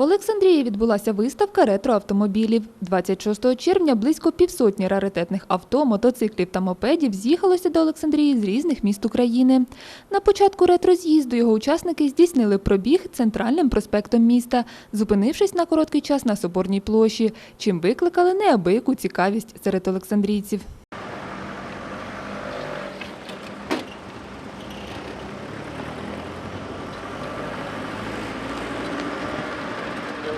В Олександрії відбулася виставка ретроавтомобілів. 26 червня близько півсотні раритетних авто, мотоциклів та мопедів з'їхалося до Олександрії з різних міст України. На початку ретро-з'їзду його учасники здійснили пробіг центральним проспектом міста, зупинившись на короткий час на Соборній площі, чим викликали неабияку цікавість серед олександрійців.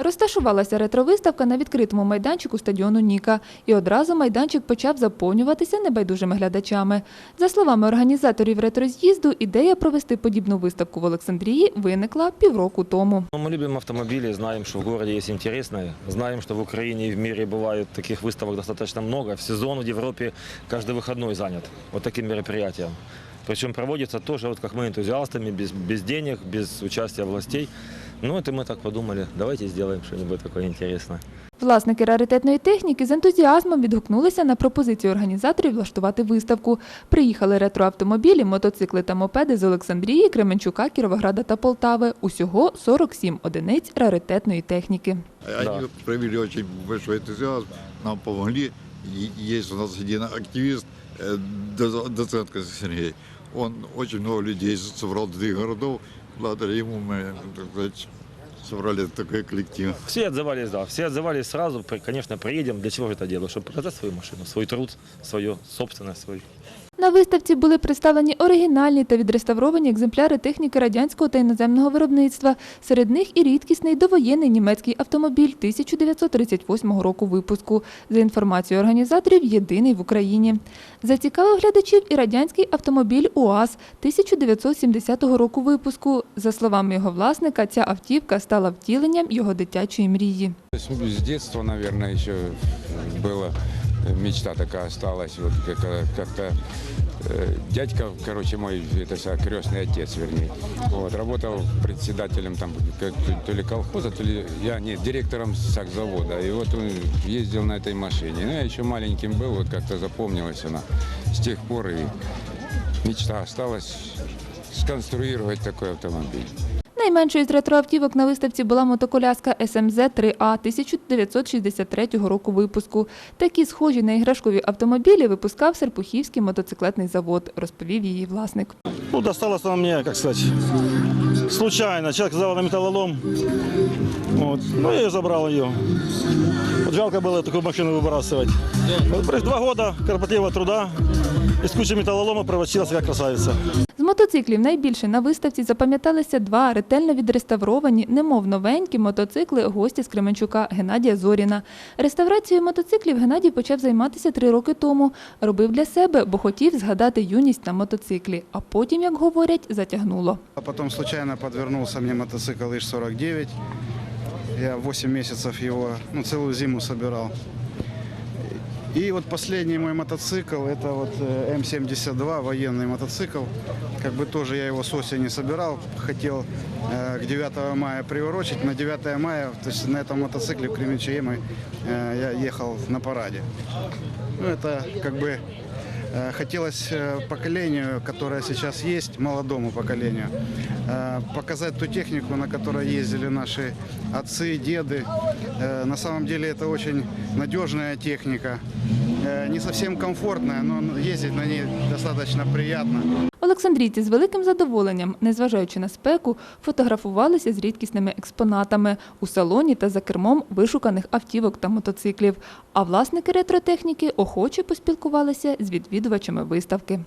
Розташувалася ретровиставка на відкритому майданчику стадіону Ніка, і одразу майданчик почав заповнюватися небайдужими глядачами. За словами організаторів ретроз'їзду, ідея провести подібну виставку в Олександрії виникла півроку тому. Ну, Мы любим автомобили, знаем, что в городе есть интересное. Знаем, что в Украине и в мире бывает таких выставок достаточно много. В сезон в Европе каждый выходной занят вот таким мероприятием. Причем проводится тоже, вот как мы энтузиастами, без, без денег, без участия властей. Ну, это мы так подумали, давайте сделаем что-нибудь такое интересное. Власники раритетної техніки з ентузіазмом відгукнулися на пропозицію організаторів влаштувати виставку. Приїхали ретроавтомобілі, мотоцикли та мопеди з Олександрії, Кременчука, Кіровограда та Полтави. Усього 47 одиниць раритетної техніки. Да. Они проявили очень большой энтузиазм, нам помогли. И Есть у нас один активист, э, доц- доцент Сергей. Он очень много людей собрал из других городов. Благодаря ему мы, так сказать, собрали такой коллектив. Все отзывались, да, все отзывались сразу, При- конечно, приедем. Для чего же это дело? Чтобы показать свою машину, свой труд, свое собственное, свой. На виставці були представлені оригінальні та відреставровані екземпляри техніки радянського та іноземного виробництва. Серед них і рідкісний довоєнний німецький автомобіль 1938 року випуску. За інформацією організаторів, єдиний в Україні. Зацікавив глядачів і радянський автомобіль УАЗ 1970 року випуску. За словами його власника, ця автівка стала втіленням його дитячої мрії. Детства, наверное, еще была э, мечта такая осталась. Вот как- как-то э, дядька, короче, мой, это вся крестный отец, вернее. Вот, работал председателем там как- то ли колхоза, то ли я нет, директором сакзавода. И вот он ездил на этой машине. Ну, я еще маленьким был, вот как-то запомнилась она. С тех пор и мечта осталась сконструировать такой автомобиль. Найменшою з ретроавтівок на виставці була мотоколяска СМЗ 3А 1963 року випуску. Такі схожі на іграшкові автомобілі випускав Серпухівський мотоциклетний завод, розповів її власник. Ну, досталось она мне, как сказать, случайно. Человек задал на металлолом. Вот. Ну, я и забрал ее. Вот жалко было такую машину выбрасывать. Вот, при- два года кропотливого труда из кучи металлолома превратилась как красавица. З мотоциклів найбільше на виставці запам'яталися два ретельно відреставровані, немов новенькі мотоцикли гостя з Кременчука Геннадія Зоріна. Реставрацією мотоциклів Геннадій почав займатися три роки тому. Робив для себе, бо хотів згадати юність на мотоциклі. А потім, як говорять, затягнуло. А потом случайно подвернулся мне мотоцикл ИЖ-49. Я 8 месяцев его, ну, целую зиму собирал. И вот последний мой мотоцикл, это вот э, М72, военный мотоцикл. Как бы тоже я его с осени собирал, хотел э, к 9 мая приурочить. На 9 мая, то есть на этом мотоцикле в Кременчуге мы, э, я ехал на параде. Ну, это как бы Э, Хотелось э, поколению, которое сейчас есть, молодому поколению, э, показать ту технику, на которой ездили наши отцы, деды. Э, На самом деле это очень надежная техника, Э, не совсем комфортная, но ездить на ней достаточно приятно. Олександрійці з великим задоволенням, незважаючи на спеку, фотографувалися з рідкісними експонатами у салоні та за кермом вишуканих автівок та мотоциклів. А власники ретротехніки охоче поспілкувалися з відвідувачами виставки.